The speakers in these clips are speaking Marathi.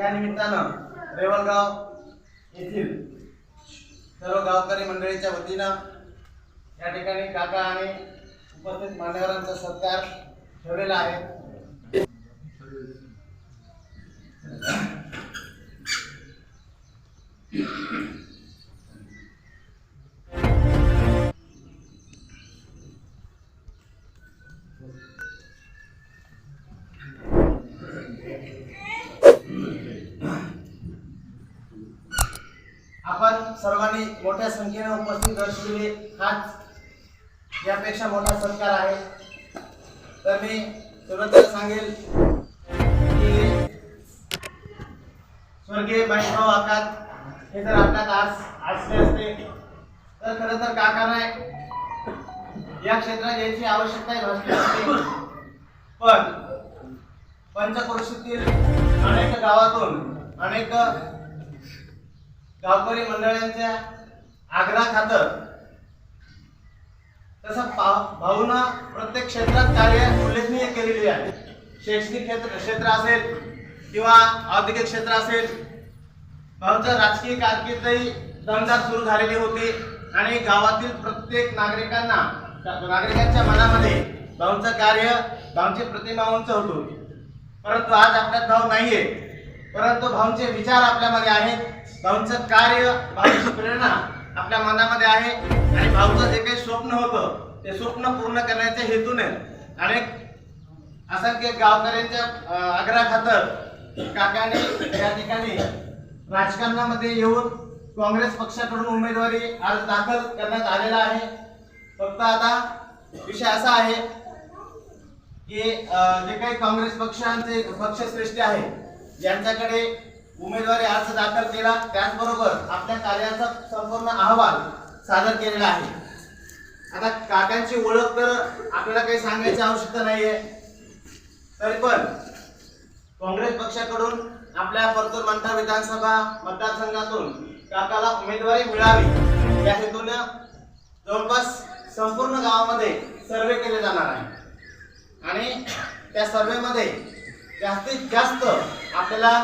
या निमित्तानं रेवलगाव येथील सर्व गावकरी मंडळीच्या वतीनं या ठिकाणी काका आणि उपस्थित मान्यवरांचा सत्कार ठेवलेला आहे. सर्वांनी मोठ्या संख्येने उपस्थित दर्शविले हाच यापेक्षा मोठा सत्कार आहे. तर मी सुरुवातीला सांगेल की स्वर्गीय बाईभाऊ आकात हे जर आपल्यात आज असले असते तर खरं तर काकांना या क्षेत्रात यायची आवश्यकता भासली असते पण पंचक्रोशीतील अनेक गावातून अनेक गावकरी मंडळांच्या आग्रा खातर तसं पा- भाऊनं प्रत्येक क्षेत्रात कार्य उल्लेखनीय केलेली आहे. शैक्षणिक क्षेत्र क्षेत्र असेल किंवा औद्योगिक क्षेत्र असेल भाऊचं राजकीय कारकिर्दही दमदार सुरू झालेली होती आणि गावातील प्रत्येक नागरिकांना नागरिकांच्या मनामध्ये भाऊंचं कार्य भाऊंची प्रतिमा उंच होतो. परंतु आज आपल्यात भाऊ नाहीये. परंतु भाऊंचे विचार आपल्यामध्ये आहेत. भाऊंचं कार्य भाऊंची प्रेरणा आपल्या मनामध्ये आहे. आणि भाऊचं जे काही स्वप्न होतं ते स्वप्न पूर्ण करण्याच्या हेतूने आणि असंख्य गावकऱ्यांच्या अं, आग्रहाखातर काकाने या ठिकाणी राजकारणामध्ये येऊन काँग्रेस पक्षाकडून उमेदवारी अर्ज दाखल करण्यात आलेला आहे. फक्त आता विषय असा आहे की जे काही काँग्रेस पक्षांचे पक्षश्रेष्ठी आहे ज्यांच्याकडे उमेदवारी अर्ज दाखल केला. त्याचबरोबर आपल्या कार्याचा संपूर्ण अहवाल सादर केलेला आहे. आता काकांची ओळख तर आपल्याला काही सांगायची आवश्यकता नाहीये. तरी पण काँग्रेस पक्षाकडून आपल्या परतूर मंठा विधानसभा मतदारसंघातून काकाला उमेदवारी मिळावी. या हेतून जवळपास संपूर्ण गावामध्ये सर्वे केले जाणार आहे. आणि त्या सर्वेमध्ये जास्तीत जास्त आपल्याला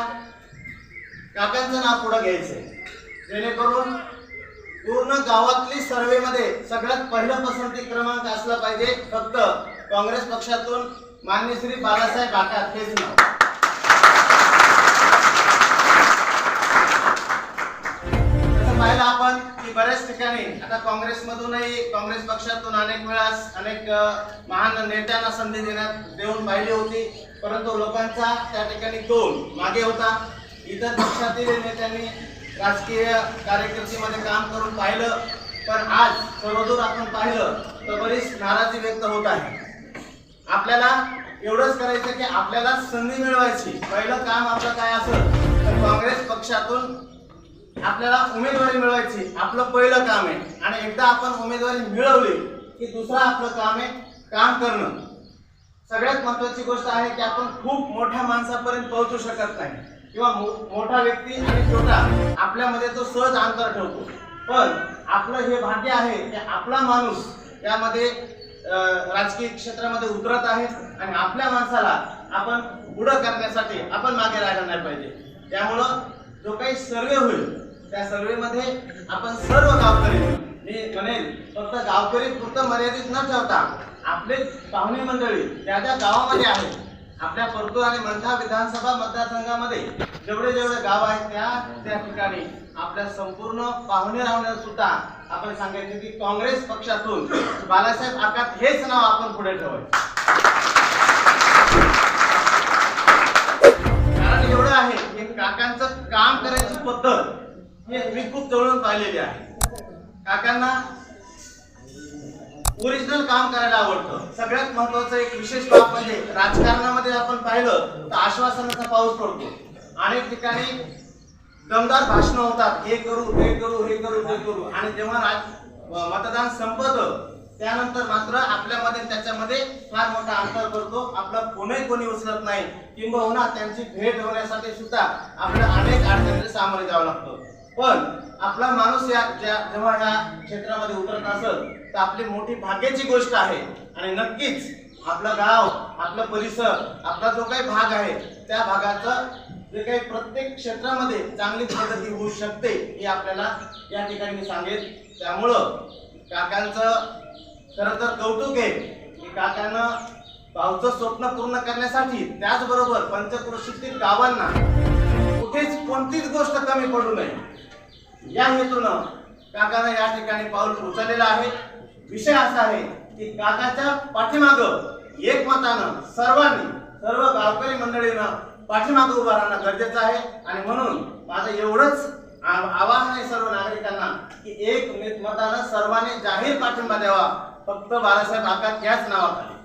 काकांचं नाव पुढं घ्यायचंय. जेणेकरून पूर्ण गावातली सर्वेमध्ये सगळ्यात पहिलं पसंती क्रमांक असला पाहिजे. फक्त काँग्रेस पक्षातून मान्य श्री बाळासाहेब आकात हेच नाव. पाहिलं आपण की बऱ्याच ठिकाणी आता काँग्रेसमधूनही काँग्रेस पक्षातून अनेक वेळा अनेक महान नेत्यांना संधी देण्यात देऊन पाहिली होती. परंतु लोकांचा त्या ठिकाणी दोन मागे होता. इतर पक्षातील नेत्यांनी राजकीय कार्यकर्तीमध्ये काम करून पाहिलं पण आज सर्वदूर आपण पाहिलं तर बरीच नाराजी व्यक्त होत आहे. आपल्याला एवढंच करायचं की आपल्याला संधी मिळवायची. पहिलं काम आपलं काय असं तर काँग्रेस पक्षातून आपल्याला उमेदवारी मिळवायची. आपलं पहिलं काम आहे. आणि एकदा आपण उमेदवारी मिळवली की दुसरं आपलं काम आहे काम करणं. सगळ्यात महत्वाची गोष्ट आहे की आपण खूप मोठ्या माणसापर्यंत पोहोचू शकत नाही. किंवा मो- मोठा व्यक्ती आणि छोटा आपल्यामध्ये तो सहज अंतर ठेवतो. पण आपलं हे भाग्य आहे की आपला माणूस त्यामध्ये राजकीय क्षेत्रामध्ये उतरत आहे आणि आपल्या माणसाला आपण पुढं करण्यासाठी आपण मागे राहायला नाही पाहिजे. त्यामुळं जो काही सर्वे होईल त्या सर्वेमध्ये आपण सर्व गावकरी मी म्हणेल फक्त गावकरी पुरतं मर्यादित न ठेवता आपले पाहुणे मंडळी त्या त्या गावामध्ये आहेत. आपल्या परतूर आणि मंठा विधानसभा मतदारसंघामध्ये जेवढे जेवढे गाव आहेत त्या त्या ठिकाणी आपल्या संपूर्ण पाहुणे राहुण्या सुद्धा आपण सांगायचे की काँग्रेस पक्षातून बालासाहेब आकात हेच नाव आपण पुढे ठेवायचं. कारण एवढं आहे की काकांचं काम करायची पद्धत हे मी खूप जवळून पाहिलेली आहे. काकांना ओरिजिनल काम करायला आवडतं. सगळ्यात महत्वाचं एक विशेष बाब म्हणजे राजकारणामध्ये आपण पाहिलं तर आश्वासनाचा पाऊस पडतो. अनेक ठिकाणी दमदार भाषण होतात. हे करू हे करू हे करू हे करू. आणि जेव्हा राज मतदान संपत त्यानंतर मात्र आपल्यामध्ये त्याच्यामध्ये फार मोठा अंतर करतो आपला कोणी कोणी उचलत नाही. किंबहुना त्यांची भेट होण्यासाठी सुद्धा आपल्याला अनेक अडचणीला सामोरे जावं लागतं. पण आपला माणूस या ज्या- जेव्हा ह्या क्षेत्रामध्ये उतरत असेल तर आपली मोठी भाग्याची गोष्ट आहे. आणि नक्कीच आपलं गाव आपला परिसर आपला जो काही भाग आहे त्या भागाचं जे काही प्रत्येक क्षेत्रामध्ये चांगली प्रगती होऊ शकते हे आपल्याला या ठिकाणी मी त्यामुळं काकांचं खरं तर कौतुक आहे की काकानं भाऊचं स्वप्न पूर्ण करण्यासाठी त्याचबरोबर पंचक्रोशीतील गावांना कुठेच कोणतीच गोष्ट कमी पडू नये. या हेतूनं काकानं या ठिकाणी पाऊल उचललेलं आहे. विषय असा आहे की काकाच्या पाठीमाग एकमतानं सर्वांनी सर्व गावकरी मंडळीनं पाठीमागं उभं राहणं गरजेचं आहे. आणि म्हणून माझं एवढंच आवाहन आहे सर्व नागरिकांना की एक मतानं सर्वांनी जाहीर पाठिंबा द्यावा. फक्त बाळासाहेब आकात याच नावाखाली.